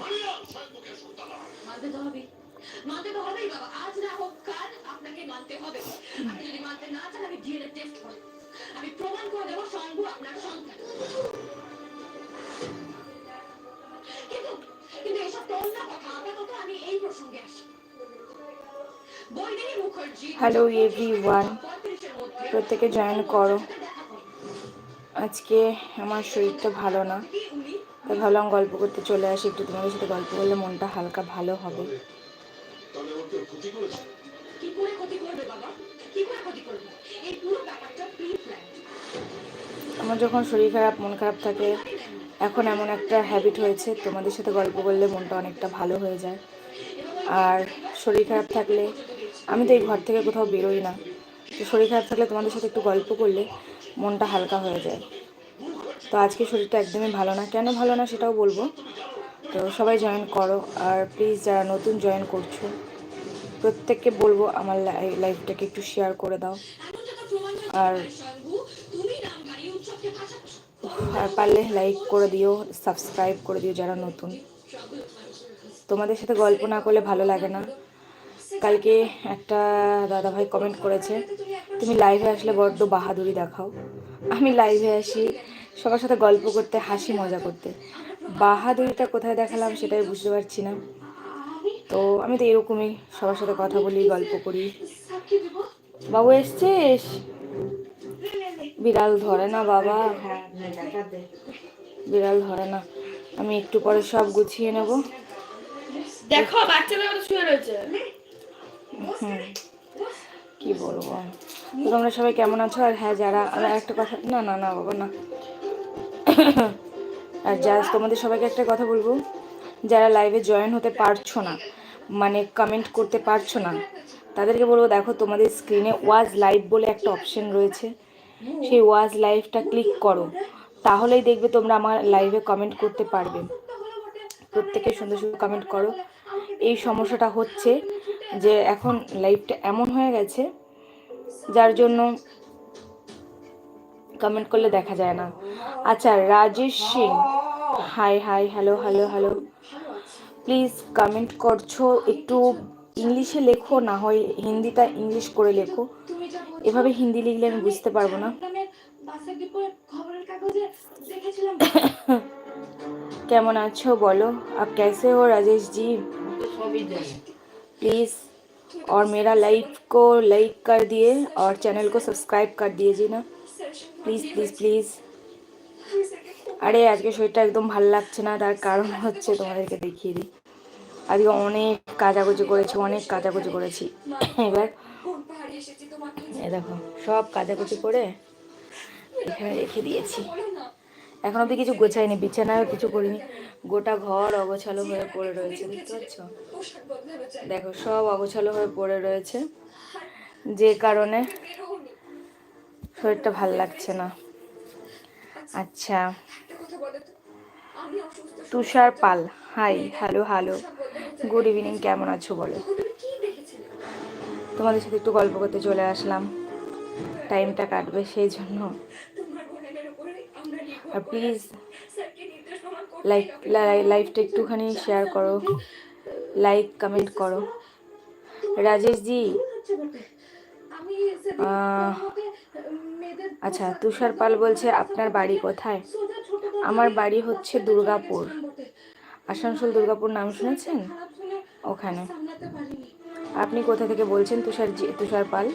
মারিয়া স্বয়ংমুখে সুলতানা মানতে তো হবে মানতে তো হবেই বাবা। আজ না হোক কাল আপনাকে মানতে হবে। আপনি যদি মানতে না চান আমি ডিএনএ টেস্ট করব। আমি প্রমাণ করে দেবো শম্ভু আপনার সন্তান কিন্তু কিন্তু এসব মুখার্জি Hello everyone. প্রত্যেকে জয়েন করো। আজকে আমার শরীরটা ভালো না। তাই ভাবলাম গল্প করতে চলে আসি। একটু তোমাদের সাথে গল্প করলে মনটা হালকা ভালো হবে। আমার যখন শরীর খারাপ মন খারাপ থাকে এখন এমন একটা হ্যাবিট হয়েছে তোমাদের সাথে গল্প করলে মনটা অনেকটা ভালো হয়ে যায়। আর শরীর খারাপ থাকলে আমি তো এই ঘর থেকে কোথাও বেরোই না। তো শরীর খারাপ থাকলে তোমাদের সাথে একটু গল্প করলে মনটা হালকা হয়ে যায়। তো আজকে শরীরটা একদমই ভালো না। কেন ভালো না সেটাও বলব। তো সবাই জয়েন করো আর প্লিজ যারা নতুন জয়েন করছ, প্রত্যেককে বলব আমার লাইফটাকে একটু শেয়ার করে দাও। আর আর পারলে লাইক করে দিও সাবস্ক্রাইব করে দিও যারা নতুন। তোমাদের সাথে গল্প না করলে ভালো লাগে না। কালকে একটা দাদা ভাই কমেন্ট করেছে, তুমি লাইভে আসলে বড্ড বাহাদুরি দেখাও। আমি লাইভে আসি, সবার সাথে গল্প করতে, হাসি, মজা করতে। বাহাদুরিটা কোথায় দেখালাম সেটাই বুঝতে পারছি না। তো আমি তো এরকমই সবার সাথে কথা বলি, গল্প করি। বাবু এসছিস? বিড়াল ধরে না বাবা? বিড়াল ধরে না। আমি একটু পরে সব গুছিয়ে নেব। দেখো মতো শুয়ে রয়েছে কি বলব? তোমরা সবাই কেমন আছো? আর হ্যাঁ যারা আর একটা কথা না না না বাবা না। আর যা তোমাদের সবাইকে একটা কথা বলব। যারা লাইভে জয়েন হতে পারছ না মানে কমেন্ট করতে পারছ না তাদেরকে বলব দেখো তোমাদের স্ক্রিনে ওয়াজ লাইভ বলে একটা অপশন রয়েছে। সেই ওয়াজ লাইভটা ক্লিক করো। তাহলেই দেখবে তোমরা আমার লাইভে কমেন্ট করতে পারবে। প্রত্যেকে সুন্দর সুন্দর কমেন্ট করো। এই সমস্যাটা হচ্ছে যে এখন লাইফটা এমন হয়ে গেছে যার জন্য কমেন্ট করলে দেখা যায় না। আচ্ছা Rajesh Singh hi hi hello hello hello please comment করছ একটু ইংলিশে লেখো না হয় হিন্দিটা ইংলিশ করে লেখো। এভাবে হিন্দি লিখলে আমি বুঝতে পারব না। কেমন আছো বলো? আপ কেসে হো রাজেশ জি? সবই प्लीज़ और मेरा लाइव को लाइक कर दिए और चैनल को सब्सक्राइब कर दीजिए ना প্লিজ প্লিজ প্লিজ আরে আজকে শরীরটা একদম ভালো লাগছে না তার কারণ হচ্ছে তোমাদেরকে দেখিয়ে দিই আজকে অনেক কাচাকুচি করেছি অনেক কাচাকুচি করেছি এবার কোন পাহাড়ে এসেছি তোমাকে এ দেখো সব কাচাকুচি করে এখানে রেখে দিয়েছি বলো না এখন অব্দি কিছু গোছাইনি বিছানায় কিছু করিনি। গোটা ঘর অগোছালো হয়ে পড়ে রয়েছে, বুঝতে চাই দেখো, সব অগোছালো হয়ে পড়ে রয়েছে। যে কারণে শরীরটা ভালো লাগছে না। আচ্ছা। Tushar Pal, hi, hello hello. Good evening, কেমন আছো বলো? তোমাদের সাথে একটু গল্প করতে চলে আসলাম। টাইমটা কাটবে সেই জন্য তোমার বোনের উপরে আমরা নির্ভর আর প্লিজ লাইক লাইভটা একটুখানি শেয়ার করো। লাইক কমেন্ট করো। রাজেশ জি আচ্ছা তুষার পাল বলছে, আপনার বাড়ি কোথায়? আমার বাড়ি হচ্ছে দুর্গাপুর। আসানসোল দুর্গাপুর নাম শুনেছেন? ওখানে। আপনি কোথা থেকে বলছেন, তুষার তুষার পাল?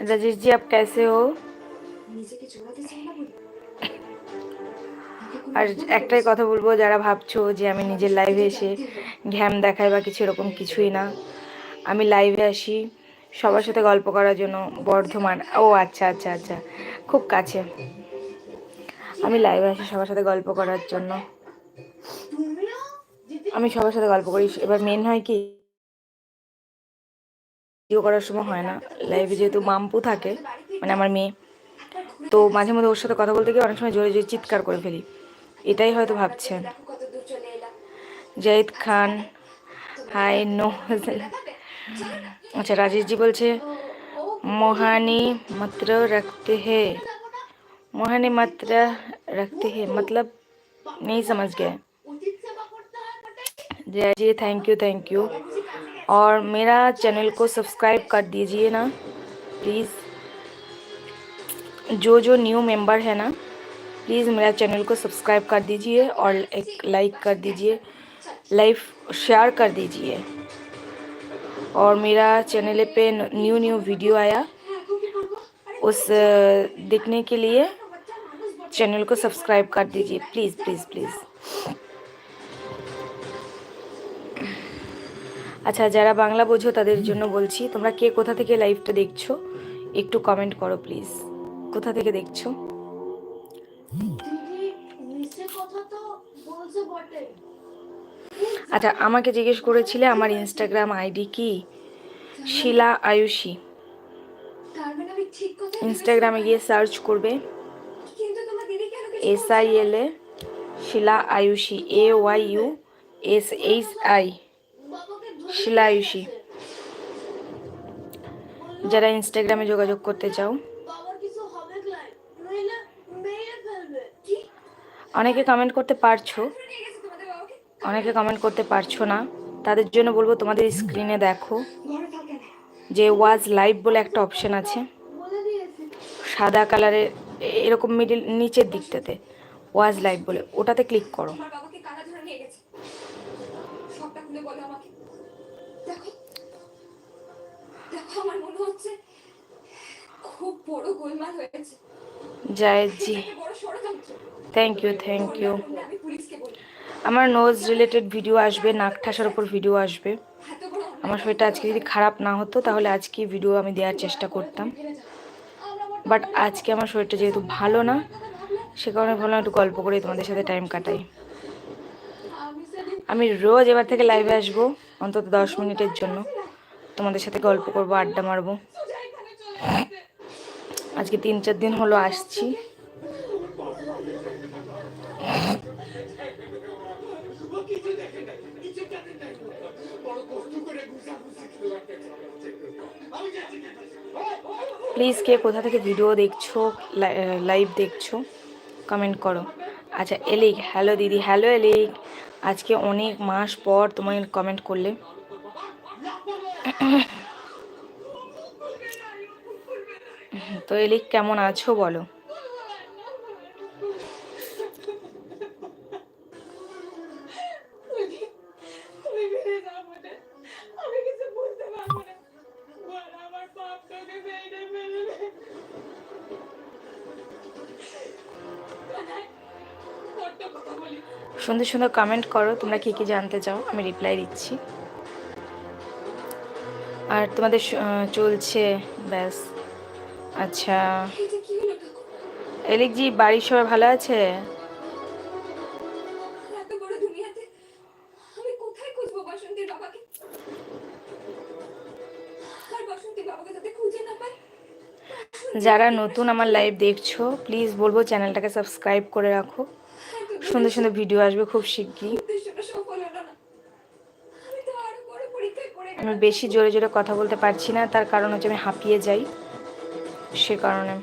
राजेश जी आप कैसे हो নিজেকে জোড়াতে চাই না বলে আর একটাই কথা বলবো যারা ভাবছো যে আমি নিজের লাইভে এসে ঘ্যাম দেখাই বা কিছু এরকম কিছুই না আমি লাইভে আসি সবার সাথে গল্প করার জন্য বর্ধমান ও আচ্ছা আচ্ছা আচ্ছা খুব কাছে আমি লাইভে আসি সবার সাথে গল্প করার জন্য আমি সবার সাথে গল্প করি এবার মেন হয় কি ইয়ে করার সময় হয় না। লাইফে যেহেতু মাম্পু থাকে মানে আমার মেয়ে। তো মাঝে মধ্যে ওর সাথে কথা বলতে গিয়ে অনেক সময় জোরে জোরে চিৎকার করে ফেলি। এটাই হয়তো ভাবছেন। জাহিদ খান, হাই নো আচ্ছা রাজেশজি বলছে, মোহানি মাত্র রাখতে হে। মোহানি মাত্রা রাখতে হে। মতলব নেই সমঝ গে Jay ji thank you thank you और मेरा चैनल को सब्सक्राइब कर दीजिए ना प्लीज़ जो जो न्यू मेंबर है ना प्लीज़ मेरा चैनल को सब्सक्राइब कर दीजिए और एक लाइक कर दीजिए लाइफ शेयर कर दीजिए। और मेरा चैनल पे न्यू न्यू वीडियो आया, उस, देखने के लिए चैनल को सब्सक्राइब कर दीजिए। प्लीज़ प्लीज़ प्लीज़ আচ্ছা যারা বাংলা বোঝো তাদের জন্য বলছি, তোমরা কে কোথা থেকে লাইভটা দেখছ? একটু কমেন্ট করো প্লিজ কোথা থেকে দেখছ? আচ্ছা আমাকে জিজ্ঞেস করেছিলে আমার ইনস্টাগ্রাম আইডি কি? শিলা আয়ুষী। ইনস্টাগ্রামে গিয়ে সার্চ করবে। S I L A Shila Ayushi A Y U S H I বাবাকে ধরে শিলা আয়ুষী যারা ইনস্টাগ্রামে যোগাযোগ করতে চাও। অনেকে কমেন্ট করতে পারছ। অনেকে কমেন্ট করতে পারছ না। তাদের জন্য বলব তোমাদের স্ক্রিনে দেখো। যে ওয়াজ লাইভ বলে একটা অপশন আছে। সাদা কালারের এরকম মিডিল নিচের দিকটাতে। ওয়াজ লাইভ বলে। ওটাতে ক্লিক করো। হচ্ছে খুব বড় গোলমাল হয়েছে। থ্যাংক ইউ থ্যাংক ইউ আমার নোজ রিলেটেড ভিডিও আসবে নাক ঠাসার উপর ভিডিও আসবে। আমার শরীরটা আজকে যদি খারাপ না হতো তাহলে আজকে ভিডিও আমি দেওয়ার চেষ্টা করতাম। বাট আজকে আমার শরীরটা যেহেতু ভালো না সে কারণে ভাবলাম একটু গল্প করে তোমাদের সাথে টাইম কাটাই। আমি রোজ এবার থেকে লাইভে আসব অন্তত দশ মিনিটের জন্য। তোমাদের সাথে গল্প করব, আড্ডা মারবো। আজকে তিন চার দিন হলো আসছি। প্লিজ কে কোথা থেকে ভিডিও দেখছ লাইভ দেখছ কমেন্ট করো। আচ্ছা এলিক হ্যালো দিদি হ্যালো এলিক আজকে অনেক মাস পর তোমার কমেন্ট করলে। তো এলিক কেমন আছো বলো? সুন্দর সুন্দর কমেন্ট করো, তোমরা কী কী জানতে চাও? আমি রিপ্লাই দিচ্ছি। আর তোমাদের চলছে, ব্যাস। আচ্ছা। এটা কি হলো ঠাকুর এলিক জি, বাড়ির সবাই ভালো আছে? যারা নতুন আমার লাইভ দেখছ প্লিজ বলব চ্যানেলটাকে সাবস্ক্রাইব করে রাখো। সুন্দর সুন্দর ভিডিও আসবে খুব শিগগিরই উদ্দেশ্যটা সফল হলো না আমি তো আরও বড় পরীক্ষা করে আমি বেশি জোরে জোরে কথা বলতে পারছি না, তার কারণ হচ্ছে আমি হাঁপিয়ে যাই। সে কারণে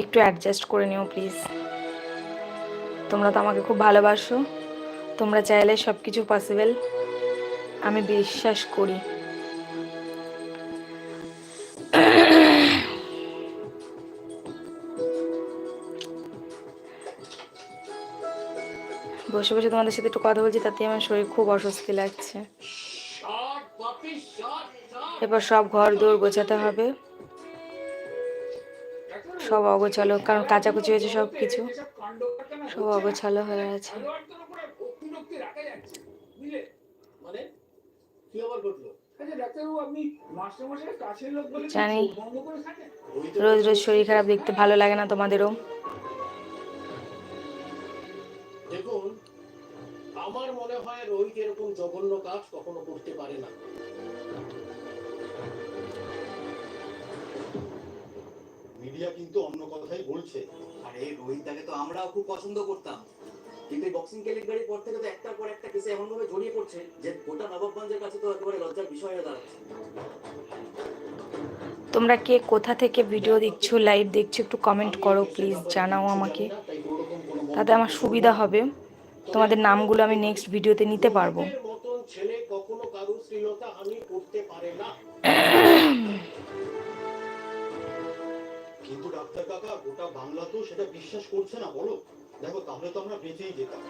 একটু অ্যাডজাস্ট করে নিও প্লিজ তোমরা তো আমাকে খুব ভালোবাসো, তোমরা চাইলে সব কিছু পসিবল আমি বিশ্বাস করি। বসে বসে তোমাদের সাথে একটু কথা বলছি তাতে আমার শরীর খুব অস্বস্তি লাগছে। এবার সব ঘর দৌড় গোছাতে হবে। সব অগোছালো, কারণ কাচাকুচি হয়েছে সব কিছু সব অগোছালো হয়ে আছে জানি। রোজ রোজ শরীর খারাপ, দেখতে ভালো লাগে না তোমাদেরও। আমার মনে হয় রোহিত এরকম জঘন্য কাজ কখনো করতে পারে না। মিডিয়া কিন্তু অন্য কথাই বলছে। আরে রোহিতদাকে তো আমরাও খুব পছন্দ করতাম। কিন্তু এই বক্সিং কেলেঙ্কারির পর থেকে তো একটার পর একটা কেসে এমন ভাবে জড়িয়ে পড়ছে যে গোটা নবাবগঞ্জের কাছে তো একেবারে লজ্জার বিষয় হয়ে দাঁড়াচ্ছে। তোমরা কে কোথা থেকে ভিডিও দেখছ লাইভ দেখছ একটু কমেন্ট করো প্লিজ জানাও আমাকে। তাতে আমার সুবিধা হবে। তোমাদের নামগুলো আমি নেক্সট ভিডিওতে নিতে পারব। কিন্তু ডাক্তার কাকা গোটা বাংলা তো সেটা বিশ্বাস করছে না বলো। দেখো তাহলে তো আমরা বেঁচেই যেতাম।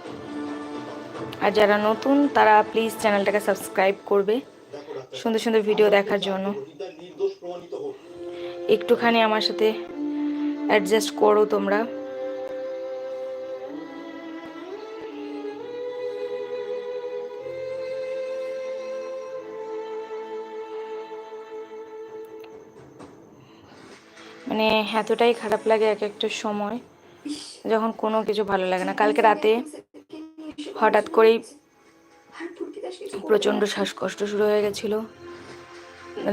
আর যারা নতুন তারা প্লিজ চ্যানেলটাকে সাবস্ক্রাইব করবে। সুন্দর সুন্দর ভিডিও দেখার জন্য। একটুখানি আমার সাথে অ্যাডজাস্ট করো তোমরা। মানে এতটাই খারাপ লাগে এক একটা সময় যখন কোনো কিছু ভালো লাগে না কালকে রাতে হঠাৎ করেই প্রচণ্ড শ্বাসকষ্ট শুরু হয়ে গেছিল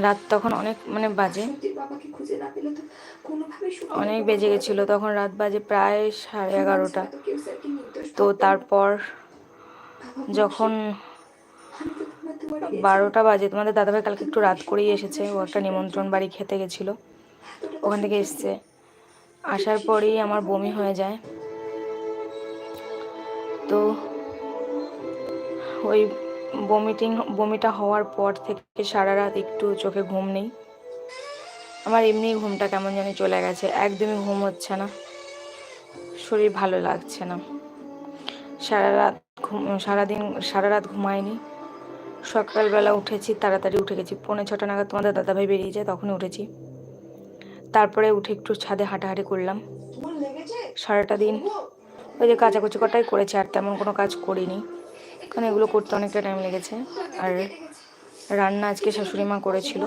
রাত তখন অনেক মানে বাজে অনেক বেজে। গেছিল তখন রাত বাজে প্রায় সাড়ে এগারোটা তো। তারপর যখন। বারোটা বাজে, তোমাদের দাদাভাই কালকে একটু রাত করেই এসেছে ও একটা নিমন্ত্রণ বাড়ি খেতে গেছিল ওখান থেকে এসছে। আসার পরেই আমার বমি হয়ে যায়। তো ওই বমিটিং, বমিটা হওয়ার পর থেকে সারা রাত একটু চোখে ঘুম নেই। আমার এমনি ঘুমটা কেমন জানি চলে গেছে, একদমই ঘুম হচ্ছে না। শরীর ভালো লাগছে না। সারা রাত ঘুম, সারাদিন সারা রাত ঘুমায়নি। সকালবেলা উঠেছি, তাড়াতাড়ি উঠে গেছি। পৌনে ছটা নাগাদ তোমাদের দাদাভাই বেরিয়ে যায়, তখনই উঠেছি। তারপরে উঠে একটু ছাদে হাঁটাহাঁটি করলাম। সারাটা দিন ওই যে কাচাকুচি কটাই করেছি, আর তেমন কোনো কাজ করিনি। কারণ এগুলো করতে অনেকটা টাইম লেগেছে। আর রান্না আজকে শাশুড়ি মা করেছিল।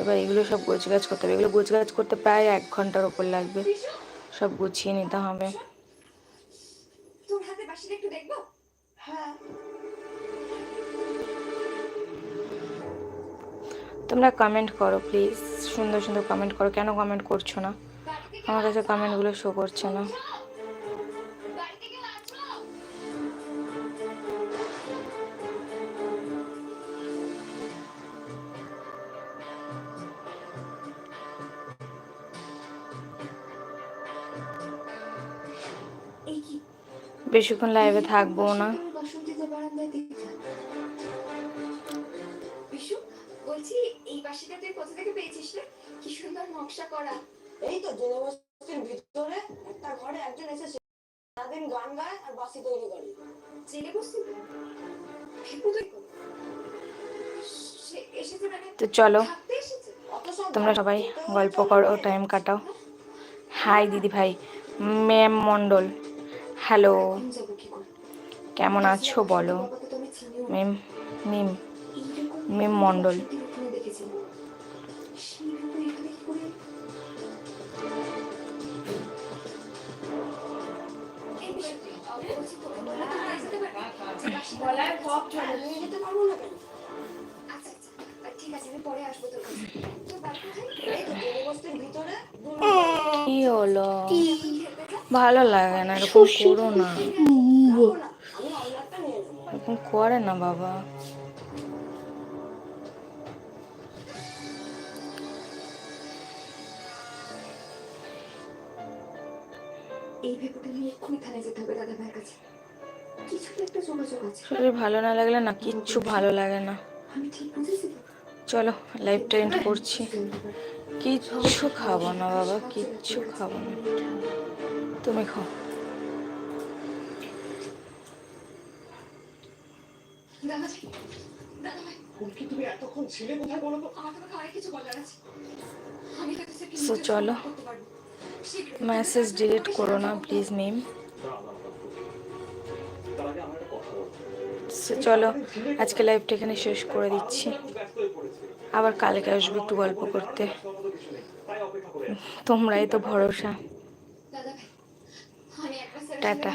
এবার এগুলো সব গোছগাছ করতে হবে। এগুলো গোছগাছ করতে প্রায় এক ঘণ্টার ওপর লাগবে। সব গুছিয়ে নিতে হবে। তোমরা কমেন্ট করো প্লিজ সুন্দর সুন্দর কমেন্ট করো। কেন কমেন্ট করছ না? আমার কাছে কমেন্টগুলো শো করছে না। বেশিক্ষণ লাইভে থাকব না। নকশা করা। এই তো জনবস্তির ভিতরে একটা ঘরে একজন এসেছে সারাদিন গান গায় আর বাসি তৈরি করে। জেলে মানে তো চলো তোমরা সবাই গল্প করো টাইম কাটাও। হাই দিদি ভাই। ম্যাম মণ্ডল। হ্যালো কেমন আছো বলো। মেম মিম মিম মণ্ডল। গলায় নিয়ে যেতে পারব না কেন? আচ্ছা আচ্ছা ঠিক আছে আমি পরে আসব তোর কাছে। তো বাড়ি কোথায়? এই তো জনবস্তির ভিতরে কি হলো। ভালো লাগে না এরকম করো না। এরকম করে না বাবা। এই ভেবেটা নিয়ে এক্ষুনি থানায় যেতে হবে দাদা ভাইয়ের কাছে। শরীর ভালো না লাগলে না, কিচ্ছু ভালো লাগে না? চলো লাইভটা এন্ড করছি কিচ্ছু খাব না বাবা, কিচ্ছু খাব না তুমি খাও নিজের চলো। মেসেজ ডিলিট করো না প্লিজ মিম চলো আজকে লাইভটা এখানে শেষ করে দিচ্ছি হয়ে আবার কালকে আসব একটু গল্প করতে। তোমরাই তো ভরসা টাটা।